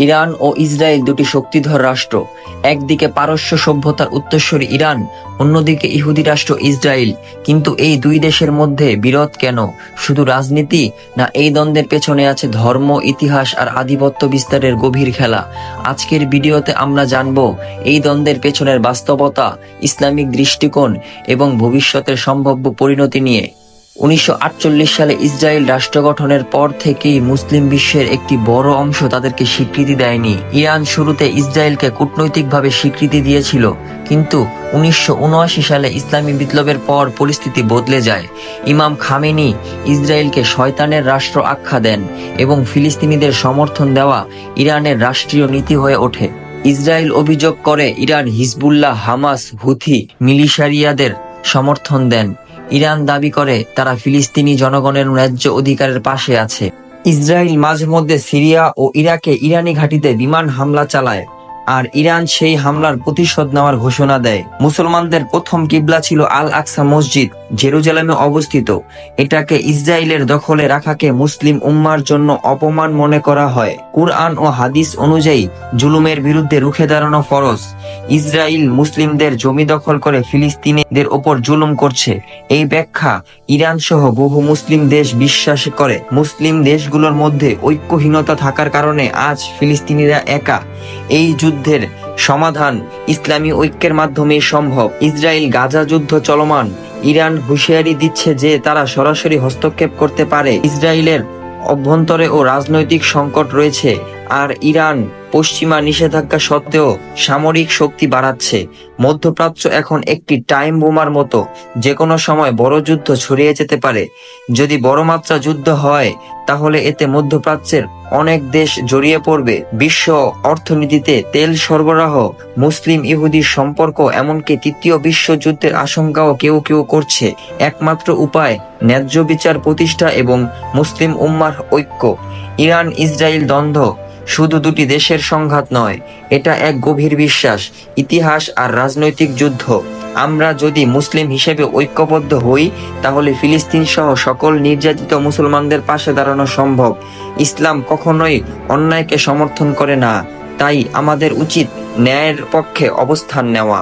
Iran ও Israel দুটি শক্তিধর রাষ্ট্র, একদিকে পারস্য সভ্যতার উত্তরসূরি ইরান, অন্যদিকে ইহুদি রাষ্ট্র ইসরায়েল। কিন্তু এই দুই দেশের মধ্যে বিরোধ কেন? শুধু রাজনীতি না এই দ্বন্দ্বের পেছনে আছে ধর্ম, ইতিহাস আর আধিপত্য বিস্তারের গভীর খেলা। আজকের ভিডিওতে আমরা জানব এই দ্বন্দ্বের পেছনের বাস্তবতা, ইসলামিক দৃষ্টিকোণ এবং ভবিষ্যতের সম্ভাব্য পরিণতি নিয়ে। উনিশশো আটচল্লিশ সালে ইসরায়েল রাষ্ট্র গঠনের পর থেকেই মুসলিম বিশ্বের একটি বড় অংশ তাদেরকে স্বীকৃতি দেয়নি। ইরান শুরুতে ইসরায়েলকে কূটনৈতিকভাবে স্বীকৃতি দিয়েছিল, কিন্তু উনিশশো উনআশি সালে ইসলামী বিপ্লবের পর পরিস্থিতি বদলে যায়। ইমাম খামেনি ইসরায়েলকে শয়তানের রাষ্ট্র আখ্যা দেন এবং ফিলিস্তিনিদের সমর্থন দেওয়া ইরানের রাষ্ট্রীয় নীতি হয়ে ওঠে। ইসরায়েল অভিযোগ করে ইরান হিজবুল্লাহ, হামাস, হুথি মিলিশারিয়াদের সমর্থন দেন। ইরান দাবি করে তারা ফিলিস্তিনি জনগণের ন্যায্য অধিকারের পাশে আছে। ইসরায়েল মাঝে মধ্যে সিরিয়া ও ইরাকে ইরানি ঘাঁটিতে বিমান হামলা চালায়, আর ইরান সেই হামলার প্রতিশোধ নেওয়ার ঘোষণা দেয়। মুসলমানদের প্রথম কিবলা ছিল আল আকসা মসজিদ জেরুজালেমে অবস্থিত। এটাকে ইসরায়েলের দখলে রাখাকে মুসলিম উম্মার জন্য অপমান মনে করা হয়। কুরআন ও হাদিস অনুযায়ী জুলুমের বিরুদ্ধে রুখে দাঁড়ানো ফরজ। ইসরায়েল মুসলিমদের জমি দখল করে ফিলিস্তিনিদের ওপর জুলুম করছে। এই ব্যাখ্যা ইরান সহ বহু মুসলিম দেশ বিশ্বাস করে। মুসলিম দেশগুলোর মধ্যে ঐক্যহীনতা থাকার কারণে আজ ফিলিস্তিনিরা একা। এই যুদ্ধের সমাধান ইসলামী ঐক্যের মাধ্যমে সম্ভব। ইসরায়েল গাজা যুদ্ধ চলমান। ইরান হুঁশিয়ারি দিচ্ছে যে তারা সরাসরি হস্তক্ষেপ করতে পারে। ইসরায়েলের অভ্যন্তরে ও রাজনৈতিক সংকট রয়েছে। আর ইরান পশ্চিমা নিষেধাজ্ঞা সত্ত্বেও সামরিক শক্তি বাড়াচ্ছে। মধ্যপ্রাচ্য এখন একটি টাইম বোমার মতো যে কোনো সময় বড় যুদ্ধ ছড়িয়ে যেতে পারে। যদি বড় মাত্রা যুদ্ধ হয়, তাহলে এতে মধ্যপ্রাচ্যের অনেক দেশ জড়িয়ে পড়বে। বিশ্ব অর্থনীতিতে তেল সরবরাহ, মুসলিম ইহুদি সম্পর্ক, এমনকি তৃতীয় বিশ্বযুদ্ধের আশঙ্কাও কেউ কেউ করছে। একমাত্র উপায় ন্যায্য বিচার প্রতিষ্ঠা এবং মুসলিম উম্মার ঐক্য। ইরান ইসরায়েল দ্বন্দ্ব শুধু দুটি দেশের সংঘাত নয়, এটা এক গভীর বিশ্বাস, ইতিহাস আর রাজনৈতিক যুদ্ধ। আমরা যদি মুসলিম হিসেবে ঐক্যবদ্ধ হই, তাহলে ফিলিস্তিন সহ সকল নির্যাতিত মুসলমানদের পাশে দাঁড়ানো সম্ভব। ইসলাম কখনোই অন্যায়কে সমর্থন করে না, তাই আমাদের উচিত ন্যায়ের পক্ষে অবস্থান নেওয়া।